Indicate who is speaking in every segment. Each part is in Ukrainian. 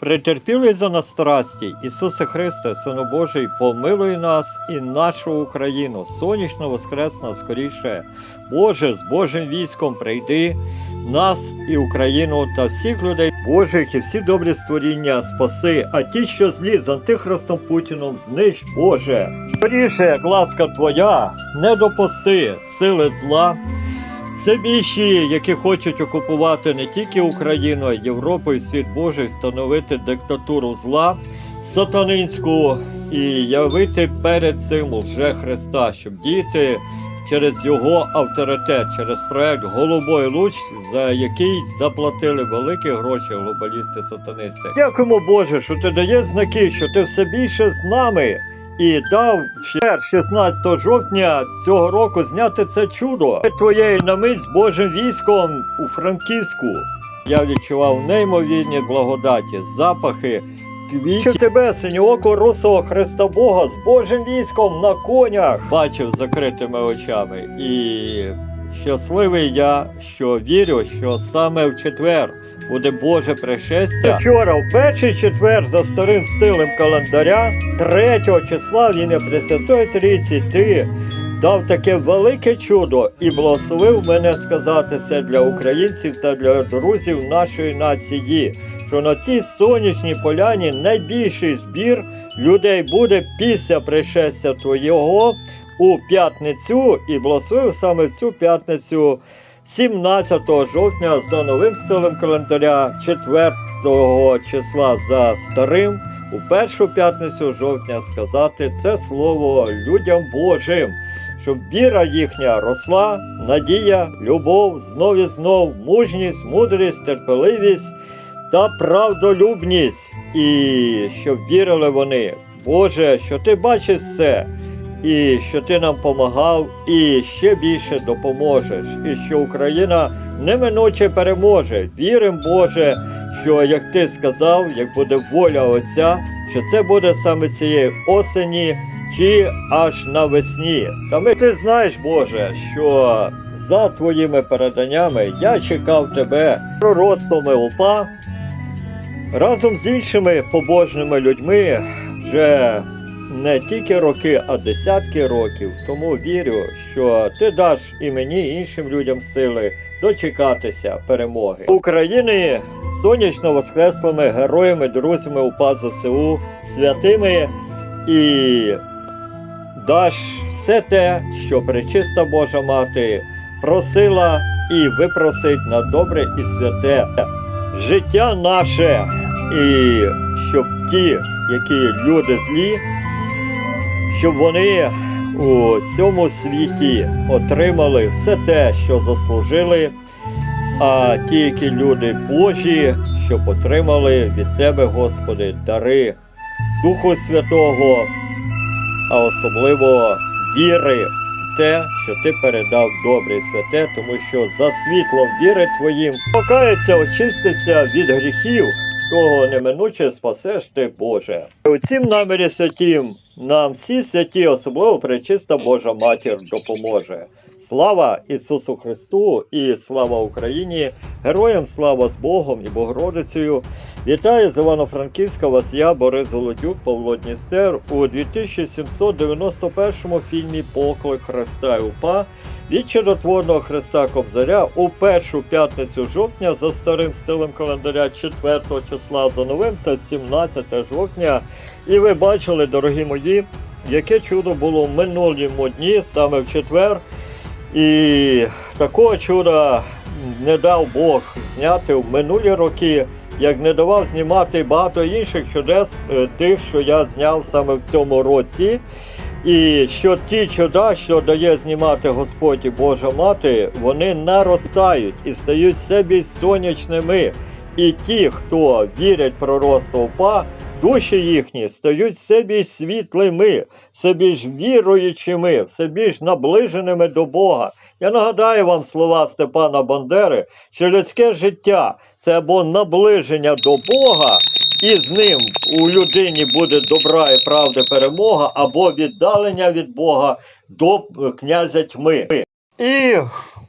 Speaker 1: Претерпілий за нас страсті, Ісусе Христе, Сину Божий, помилуй нас і нашу Україну, сонячно воскресна скоріше. Боже, з Божим військом прийди, нас і Україну та всіх людей Божих і всі добрі створіння спаси, а ті, що злі з антихристом Путіном, знищ, Боже. Скоріше, як ласка Твоя, не допусти сили зла. Це більші, які хочуть окупувати не тільки Україну, а й Європу і світ Божий, встановити диктатуру зла сатанинську і явити перед цим лже Христа, щоб діяти через його авторитет, через проект Голубой луч, за який заплатили великі гроші глобалісти-сатанисти. Дякуємо Боже, що ти даєш знаки, що ти все більше з нами. І дав ще 16 жовтня цього року зняти це чудо твоєї на з Божим військом у Франківську. Я відчував неймовірні благодаті, запахи квітів. тебе, синьооко русого Христа Бога з Божим військом на конях бачив закритими очами. І щасливий я, що вірю, що саме в четвер буде Боже пришестя. Вчора, в перший четвер, за старим стилем календаря, 3 числа в ім'я Пресвятої Трійці, ти дав таке велике чудо і благословив мене сказати це для українців та для друзів нашої нації, що на цій сонячній поляні найбільший збір людей буде після пришестя Твого у п'ятницю і благословив саме цю п'ятницю. 17 жовтня за новим стилем календаря, 4 числа за старим, у першу п'ятницю жовтня сказати це слово людям Божим, щоб віра їхня росла, надія, любов, знов і знов, мужність, мудрість, терпеливість та правдолюбність, і щоб вірили вони, Боже, що ти бачиш все і що ти нам помагав, і ще більше допоможеш, і що Україна неминуче переможе. Вірим, Боже, що як ти сказав, як буде воля Отця, що це буде саме цієї осені чи аж навесні. Та ми ти знаєш, Боже, що за твоїми переданнями я чекав тебе пророцтвами упа разом з іншими побожними людьми вже не тільки роки, а десятки років. Тому вірю, що ти даш і мені, і іншим людям сили дочекатися перемоги. України сонячно воскреслими героями, друзями УПА ЗСУ, святими. І даш все те, що пречиста Божа Мати просила і випросить на добре і святе життя наше, і щоб ті, які люди злі, щоб вони у цьому світі отримали все те, що заслужили, а ті, які люди Божі, щоб отримали від Тебе, Господи, дари Духу Святого, а особливо віри в те, що Ти передав добре святе, тому що за світлом віри Твоїм покається, очиститься від гріхів того неминуче спасеш ти, Боже. У цім намірі святім нам всі святі, особливо пречиста Божа Матір, допоможе. Слава Ісусу Христу і слава Україні! Героям слава з Богом і Богородицею! Вітаю з Івано-Франківська вас я, Борис Голодюк, Павло Дністер у 2791 фільмі Поклик Христа і УПА від чудотворного Христа Кобзаря у першу п'ятницю жовтня за старим стилем календаря 4 числа за новим це 17 жовтня. І ви бачили, дорогі мої, яке чудо було в минулому дні, саме в четвер. І такого чуда не дав Бог зняти в минулі роки, як не давав знімати багато інших чудес, е, тих, що я зняв саме в цьому році. І що ті чуда, що дає знімати Господь і Божа Мати, вони наростають і стають все сонячними. І ті, хто вірять в пророцтво УПА, душі їхні стають все більш світлими, все більш віруючими, все більш наближеними до Бога. Я нагадаю вам слова Степана Бандери, що людське життя це або наближення до Бога, і з ним у людині буде добра і правди перемога, або віддалення від Бога до князя тьми. І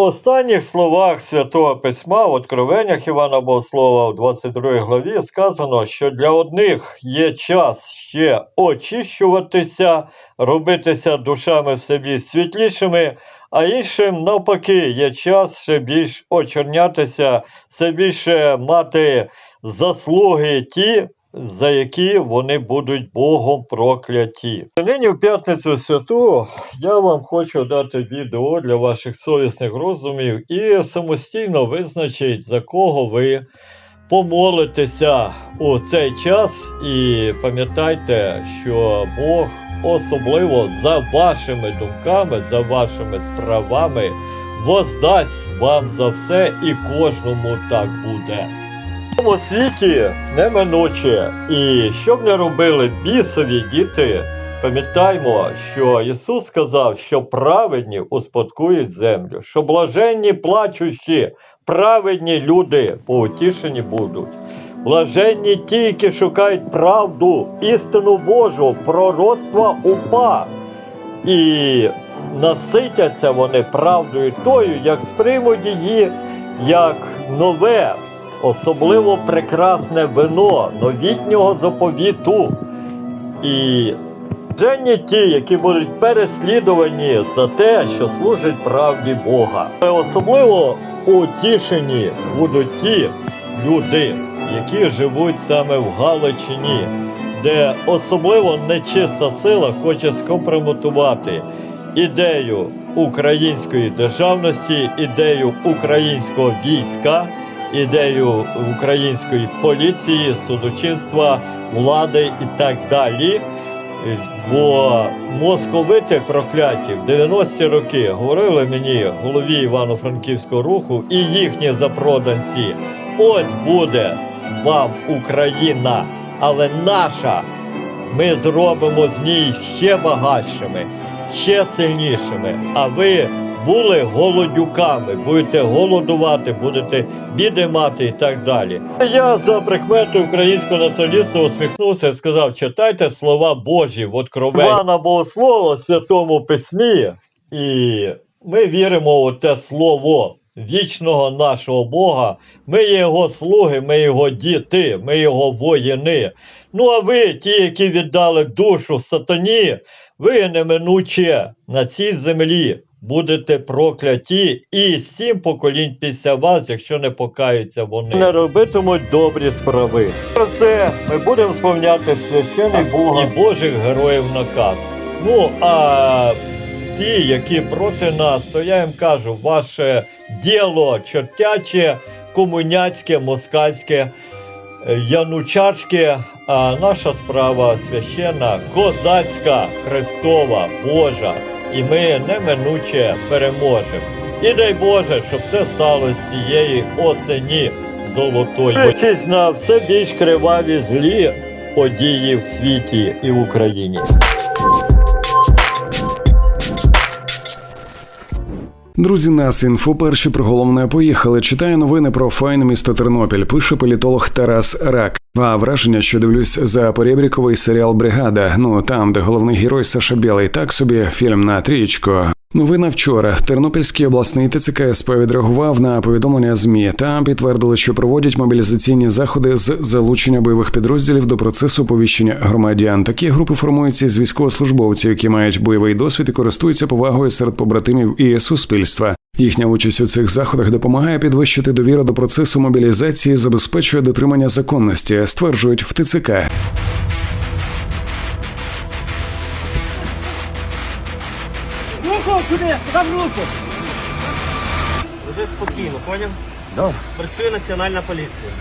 Speaker 1: останніх словах Святого Письма в Откровеннях Івана Богослова в 22 главі сказано, що для одних є час ще очищуватися, робитися душами все більш світлішими, а іншим навпаки є час ще більш очорнятися, все більше мати заслуги ті, за які вони будуть Богом прокляті. Нині в п'ятницю святу я вам хочу дати відео для ваших совісних розумів і самостійно визначить, за кого ви помолитеся у цей час. І пам'ятайте, що Бог особливо за вашими думками, за вашими справами воздасть вам за все, і кожному так буде. Цьому світі неминуче, і що б не робили бісові діти, пам'ятаймо, що Ісус сказав, що праведні успадкують землю, що блаженні плачущі, праведні люди поутішені будуть. Блаженні ті, які шукають правду, істину Божу, пророцтва упа. І наситяться вони правдою тою, як сприймуть її як нове, особливо прекрасне вино новітнього заповіту. І блаженні ті, які будуть переслідувані за те, що служить правді Бога. Особливо утішені будуть ті люди, які живуть саме в Галичині, де особливо нечиста сила хоче скомпрометувати ідею української державності, ідею українського війська, ідею української поліції, судочинства, влади і так далі. Бо московити прокляті в 90-ті роки говорили мені голові Івано-Франківського руху і їхні запроданці. Ось буде вам Україна, але наша. Ми зробимо з ній ще багатшими, ще сильнішими. А ви були голодюками, будете голодувати, будете біди мати і так далі. Я за прикмету українського націоналіста усміхнувся і сказав: читайте слова Божі в Откровенні. Івана Богослова в Святому Письмі, і ми віримо у те слово. Вічного нашого Бога, ми його слуги, ми його діти, ми його воїни. Ну а ви, ті, які віддали душу сатані, ви неминуче на цій землі будете прокляті і сім поколінь після вас, якщо не покаються вони. Не робитимуть добрі справи. Про це ми будемо сповняти священий Бога і Божих героїв наказ. Ну а ті, які проти нас, то я їм кажу, ваше діло чортяче, комуняцьке, москальське. Янучарське, а наша справа священна, козацька, Христова, Божа, і ми неминуче переможемо. І дай Боже, щоб це сталося цієї осені золотої. Дивлячись все більш криваві злі події в світі і в Україні.
Speaker 2: Друзі, нас інфо перші про головне поїхали. Читаю новини про файне місто Тернопіль. Пише політолог Тарас Рак. А враження, що дивлюсь за порєбріковий серіал Бригада. Ну там, де головний герой Саша Білий, так собі фільм на трієчку. Новина вчора. Тернопільський обласний ТЦК СП відреагував на повідомлення ЗМІ. Там підтвердили, що проводять мобілізаційні заходи з залучення бойових підрозділів до процесу оповіщення громадян. Такі групи формуються з військовослужбовців, які мають бойовий досвід і користуються повагою серед побратимів і суспільства. Їхня участь у цих заходах допомагає підвищити довіру до процесу мобілізації, забезпечує дотримання законності, стверджують в ТЦК.
Speaker 3: Куди? Подам руку. Вже спокійно, поняв?
Speaker 1: Да.
Speaker 3: Працює національна поліція.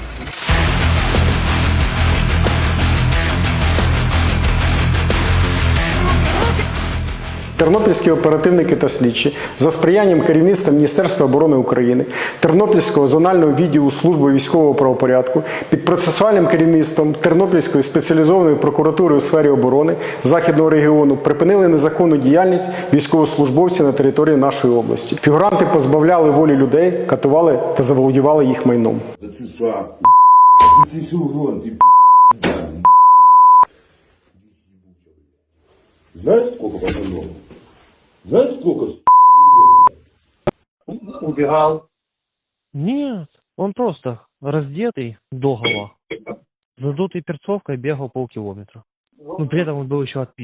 Speaker 4: Тернопільські оперативники та слідчі за сприянням керівництва Міністерства оборони України, Тернопільського зонального відділу служби військового правопорядку під процесуальним керівництвом Тернопільської спеціалізованої прокуратури у сфері оборони Західного регіону припинили незаконну діяльність військовослужбовців на території нашої області. Фігуранти позбавляли волі людей, катували та заволодівали їх майном.
Speaker 5: Знаешь, сколько пацанов? Знаешь, сколько
Speaker 3: убегал.
Speaker 6: Нет, он просто раздетый догола, задутой перцовкой бегал полкилометра. Ну, при этом он был еще отпи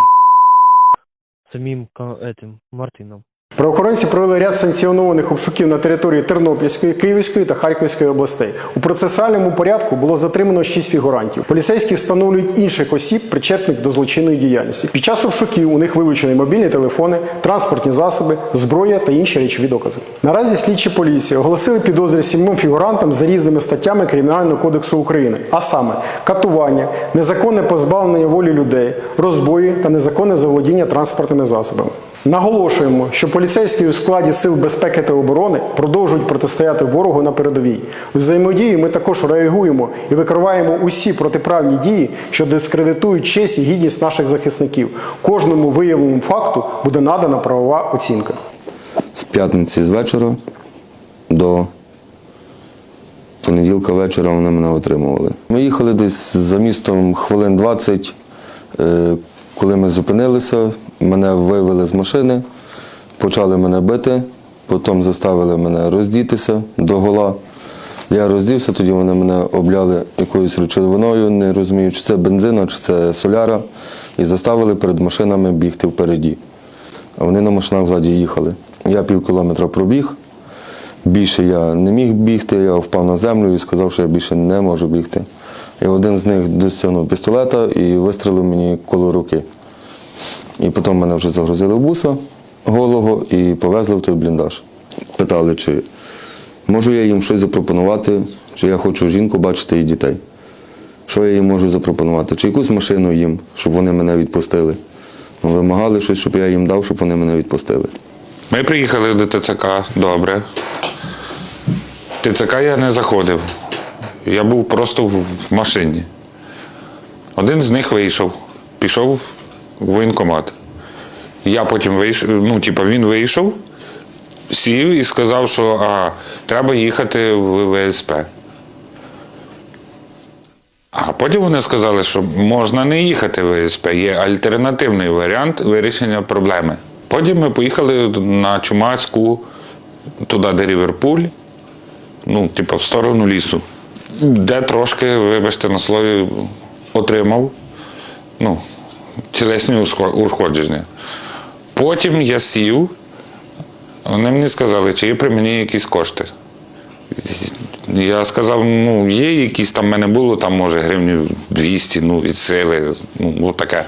Speaker 6: самим этим Мартином.
Speaker 4: Правоохоронці провели ряд санкціонованих обшуків на території Тернопільської, Київської та Харківської областей. У процесуальному порядку було затримано шість фігурантів. Поліцейські встановлюють інших осіб, причетних до злочинної діяльності. Під час обшуків у них вилучені мобільні телефони, транспортні засоби, зброя та інші речові докази. Наразі слідчі поліції оголосили підозри сімом фігурантам за різними статтями Кримінального кодексу України, а саме катування, незаконне позбавлення волі людей, розбої та незаконне заволодіння транспортними засобами. Наголошуємо, що поліцейські у складі сил безпеки та оборони продовжують протистояти ворогу на передовій. У взаємодії ми також реагуємо і викриваємо усі протиправні дії, що дискредитують честь і гідність наших захисників. Кожному виявленому факту буде надана правова оцінка.
Speaker 7: з п'ятниці з вечора до понеділка вечора вони мене отримували. Ми їхали десь за містом хвилин 20. Е, Коли ми зупинилися, мене вивели з машини, почали мене бити, потім заставили мене роздітися до гола. Я роздівся, тоді вони мене обляли якоюсь речовиною, не розумію, чи це бензина, чи це соляра, і заставили перед машинами бігти впереді. Вони на машинах ззаді їхали. Я пів кілометра пробіг. Більше я не міг бігти, я впав на землю і сказав, що я більше не можу бігти. І один з них досягнув пістолета і вистрелив мені коло руки. І потім мене вже загрузили в буса голого і повезли в той бліндаж. Питали, чи можу я їм щось запропонувати, чи я хочу жінку бачити і дітей. Що я їм можу запропонувати? Чи якусь машину їм, щоб вони мене відпустили. Ну, Вимагали щось, щоб я їм дав, щоб вони мене відпустили.
Speaker 8: Ми приїхали до ТЦК, добре. В ТЦК я не заходив. Я був просто в машині. Один з них вийшов, пішов в воєнкомат. Я потім вийшов, ну, типу, він вийшов, сів і сказав, що а, треба їхати в ВСП. А потім вони сказали, що можна не їхати в ВСП, є альтернативний варіант вирішення проблеми. Потім ми поїхали на Чумацьку, туди, де Ріверпуль, ну, типу, в сторону лісу, де трошки, вибачте, на слові, отримав ну, тілесні ушко- ушкодження. Потім я сів, вони мені сказали, чи є при мені якісь кошти. Я сказав, ну, є якісь там в мене було, там може гривнів 200, ну, від сили, ну, таке.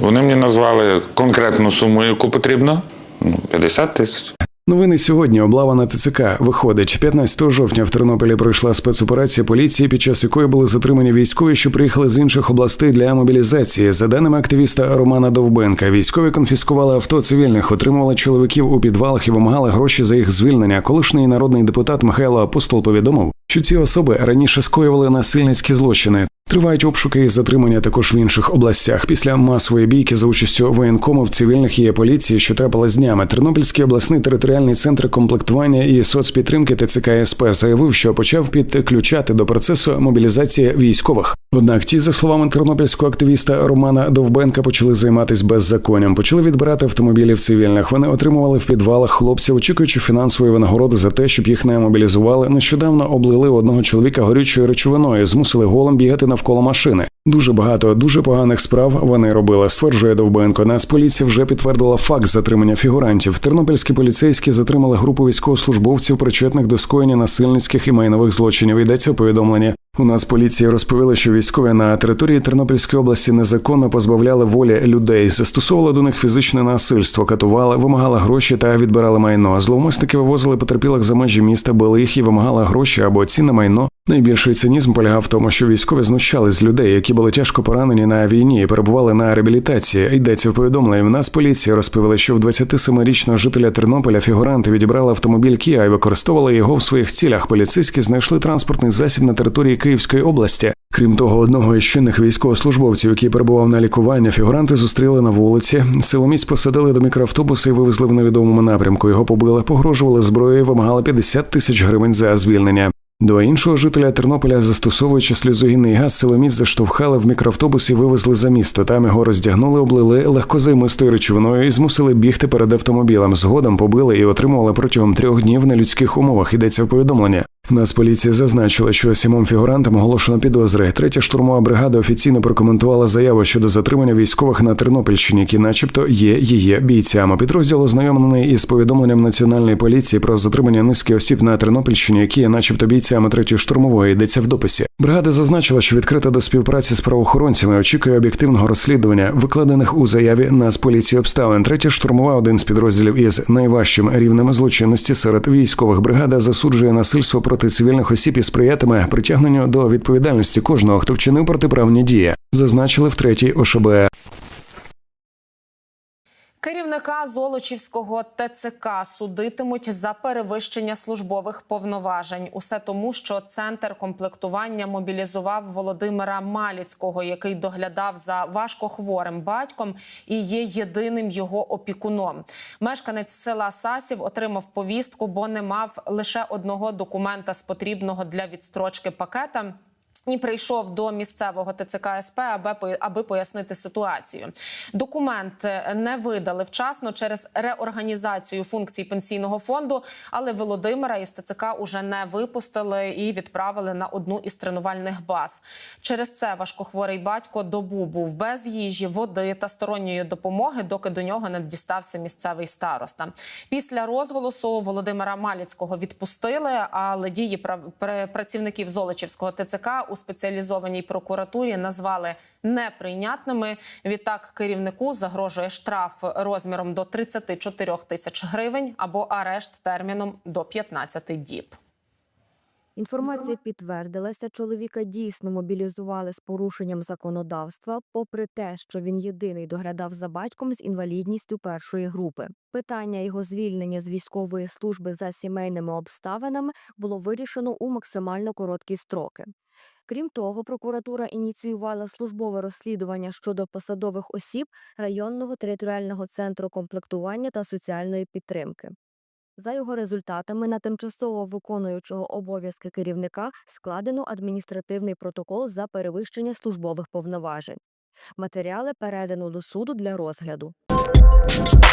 Speaker 8: Вони мені назвали конкретну суму, яку потрібно, ну, 50 тисяч.
Speaker 2: Новини сьогодні облава на ТЦК виходить 15 жовтня. В Тернополі пройшла спецоперація поліції, під час якої були затримані військові, що приїхали з інших областей для мобілізації. За даними активіста Романа Довбенка, військові конфіскували авто цивільних, отримували чоловіків у підвалах і вимагали гроші за їх звільнення. Колишній народний депутат Михайло Апостол повідомив, що ці особи раніше скоювали насильницькі злочини. Тривають обшуки і затримання також в інших областях. Після масової бійки за участю воєнкомів цивільних і поліції, що трапилась днями, Тернопільський обласний територіальний центр комплектування і соцпідтримки ТЦК СП заявив, що почав підключати до процесу мобілізації військових. Однак ті, за словами тернопільського активіста Романа Довбенка, почали займатися беззаконням, почали відбирати автомобілів цивільних. Вони отримували в підвалах хлопців, очікуючи фінансової винагороди за те, щоб їх не мобілізували. Нещодавно облили одного чоловіка горючою речовиною, змусили голом бігати навколо машини. Дуже багато дуже поганих справ вони робили. Стверджує Довбенко. Нацполіція вже підтвердила факт затримання фігурантів. Тернопільські поліцейські затримали групу військовослужбовців, причетних до скоєння насильницьких і майнових злочинів. Йдеться у повідомленні. У нас поліції розповіли, що військові на території Тернопільської області незаконно позбавляли волі людей, застосовували до них фізичне насильство, катували, вимагали гроші та відбирали майно. Зловмисники вивозили потерпілих за межі міста, били їх і вимагали гроші або цінне майно. Найбільший цинізм полягав в тому, що військові знущали з людей, які були тяжко поранені на війні і перебували на реабілітації. Йдеться в повідомленні. В нас поліція розповіли, що в 27-річного жителя Тернополя фігуранти відібрали автомобіль Кія і використовували його в своїх цілях. Поліцейські знайшли транспортний засіб на території Київської області. Крім того, одного із чинних військовослужбовців, який перебував на лікування, фігуранти зустріли на вулиці. Силоміць посадили до мікроавтобуса і вивезли в невідомому напрямку. Його побили, погрожували зброєю, вимагали 50 тисяч гривень за звільнення. До іншого жителя Тернополя, застосовуючи сльозогінний газ, силоміць заштовхали в мікроавтобус і вивезли за місто. Там його роздягнули, облили легкозаймистою речовиною і змусили бігти перед автомобілем. Згодом побили і отримували протягом трьох днів на людських умовах. Йдеться в повідомлення. Нацполіція зазначила, що сімом фігурантам оголошено підозри. Третя штурмова бригада офіційно прокоментувала заяву щодо затримання військових на Тернопільщині, які, начебто, є її бійцями. Підрозділ ознайомлений із повідомленням національної поліції про затримання низки осіб на Тернопільщині, які є, начебто, бійцями третьої штурмової. Йдеться в дописі. Бригада зазначила, що відкрита до співпраці з правоохоронцями очікує об'єктивного розслідування, викладених у заяві Нацполіції обставин. Третя штурмова один з підрозділів із найважчим рівнем злочинності серед військових. Бригада засуджує насильство проти цивільних осіб і сприятиме притягненню до відповідальності кожного, хто вчинив протиправні дії. Зазначили в третій ОШБ.
Speaker 9: Керівника Золочівського ТЦК судитимуть за перевищення службових повноважень. Усе тому, що центр комплектування мобілізував Володимира Маліцького, який доглядав за важкохворим батьком і є єдиним його опікуном. Мешканець села Сасів отримав повістку, бо не мав лише одного документа з потрібного для відстрочки пакета. І прийшов до місцевого ТЦК СП, аби аби пояснити ситуацію. Документ е, не видали вчасно через реорганізацію функцій пенсійного фонду, але Володимира із ТЦК уже не випустили і відправили на одну із тренувальних баз. Через це важкохворий батько добу був без їжі, води та сторонньої допомоги, доки до нього не дістався місцевий староста. Після розголосу Володимира Маліцького відпустили, але дії працівників Золочівського ТЦК у спеціалізованій прокуратурі назвали неприйнятними. Відтак керівнику загрожує штраф розміром до 34 тисяч гривень або арешт терміном до 15 діб.
Speaker 10: Інформація підтвердилася, чоловіка дійсно мобілізували з порушенням законодавства, попри те, що він єдиний доглядав за батьком з інвалідністю першої групи. Питання його звільнення з військової служби за сімейними обставинами було вирішено у максимально короткі строки. Крім того, прокуратура ініціювала службове розслідування щодо посадових осіб районного територіального центру комплектування та соціальної підтримки. За його результатами на тимчасово виконуючого обов'язки керівника складено адміністративний протокол за перевищення службових повноважень. Матеріали передано до суду для розгляду.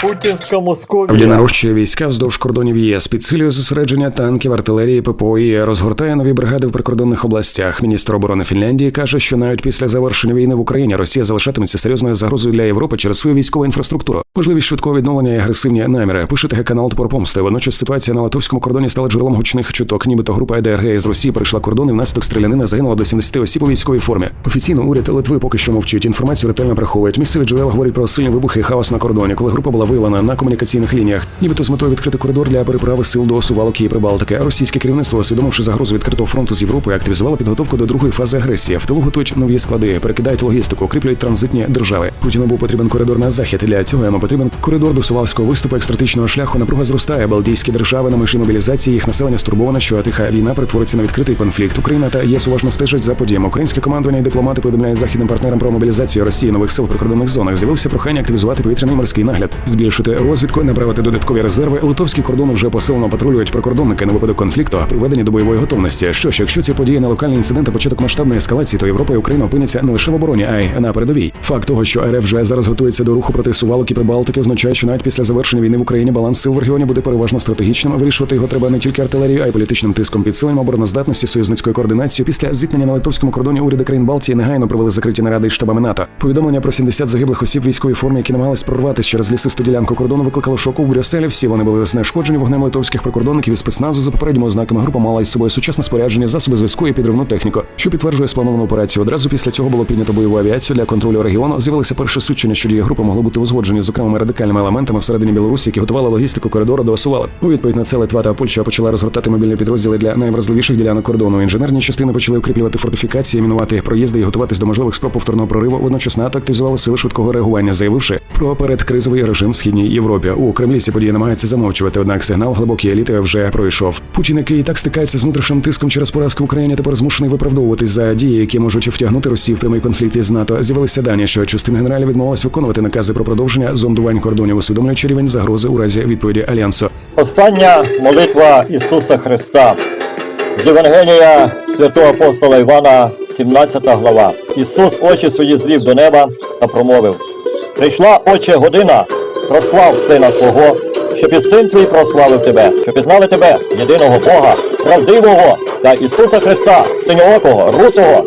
Speaker 1: Путінська Московія.
Speaker 2: нарощує війська вздовж кордонів ЄС, підсилює зосередження танків, артилерії, ППО і розгортає нові бригади в прикордонних областях. Міністр оборони Фінляндії каже, що навіть після завершення війни в Україні Росія залишатиметься серйозною загрозою для Європи через свою військову інфраструктуру. Можливість швидкого відновлення і агресивні наміри. Пише ТГ канал Тпорпомсти. Водночас ситуація на литовському кордоні стала джерелом гучних чуток. Нібито група ЕДРГ із Росії перейшла кордон і внаслідок стрілянина загинуло до 70 осіб у військовій формі. Офіційно уряд Литви поки що мовчить. Інформацію ретельно приховують. Місцеві джерела говорять про сильні вибухи і хаос на кордоні, коли група була виявлена на комунікаційних лініях. Нібито з метою відкрити коридор для переправи сил до Сувалок і Прибалтики. Російське керівництво, усвідомивши загрозу відкритого фронту з Європою, активізувало підготовку до другої фази агресії. В тилу готують нові склади, перекидають логістику, укріплюють транзитні держави. Путіну був потрібен коридор на захід. Для цього йому потрібен коридор до Сувалського виступу як стратегічного шляху. Напруга зростає. Балтійські держави на межі мобілізації їх населення стурбоване, що тиха війна перетвориться на відкритий конфлікт. Україна та ЄС уважно стежать за подіями. Українське командування і дипломати повідомляють західним партнерам про мобілізацію Росії нових сил в прикордонних зонах. З'явилося прохання активізувати повітряний морський нагляд, збільшити розвідку, направити додаткові резерви. Литовські кордони вже посилено патрулюють прикордонники на випадок конфлікту, приведені до бойової готовності. Що ж, якщо ці події локальний інцидент, а початок масштабної ескалації, то Європа і Україна опиняться не лише в обороні, а й на передовій. Факт того, що РФ вже зараз готується до руху проти сувалок і Прибалтики, означає, що навіть після завершення війни в Україні баланс сил в регіоні буде переважно стратегічним. Вирішувати його треба не тільки артилерією, а й політичним тиском, підсиленням обороноздатності, союзницькою координацією. Після зіткнення на литовському кордоні уряди країн Балтії негайно провели закриті наради із штабами НАТО. Повідомлення про 70 загиблих осіб військовій формі, які намагались прорватися через лісисту ділянку кордону, викликало шоку у Брюсселі. Всі вони були знешкоджені вогнем литовських прикордонників і спецназу. За попередніми ознаками група мала із собою сучасне спорядження, засоби зв'язку і підривну техніку, що підтверджує сплановану операцію. Одразу після цього було піднято бойову авіацію для контролю регіону. З'явилися перші свідчення, що дії групи могли бути узгоджені з окремими радикальними елементами всередині Білорусі, які готували логістику коридору до Осувалок. У відповідь на це Литва та Польща почала розгортати мобільні підрозділи для найвразливіших ділянок кордону. Інженерні частини почали укріплювати фортифікації, мінувати проїзди і готуватись до можливих спроб повторного прориву. Водночас НАТО активізували сили швидкого реагування, заявивши про передкризовий режим в східній Європі. У Кремлі ці події намагаються замовчувати. Однак сигнал глибокої еліти вже пройшов. Путін, який так стикається з внутрішнім тиском через поразки в Україні, тепер змушений виправдовуватись за дії, які можуть втягнути Росію в прямий конфлікт із НАТО. З'явилися дані, що частина генералів відмовилась виконувати накази про продовження зондувань кордонів, усвідомлюючи рівень загрози у разі відповіді альянсу.
Speaker 1: Остання молитва Ісуса Христа. З Євангелія святого апостола Івана, 17 глава. Ісус очі свої звів до неба та промовив: Прийшла, Отче, година, прослав Сина свого, щоб і син твій прославив тебе, щоб пізнали тебе, єдиного Бога, правдивого та Ісуса Христа, синьоокого, русого,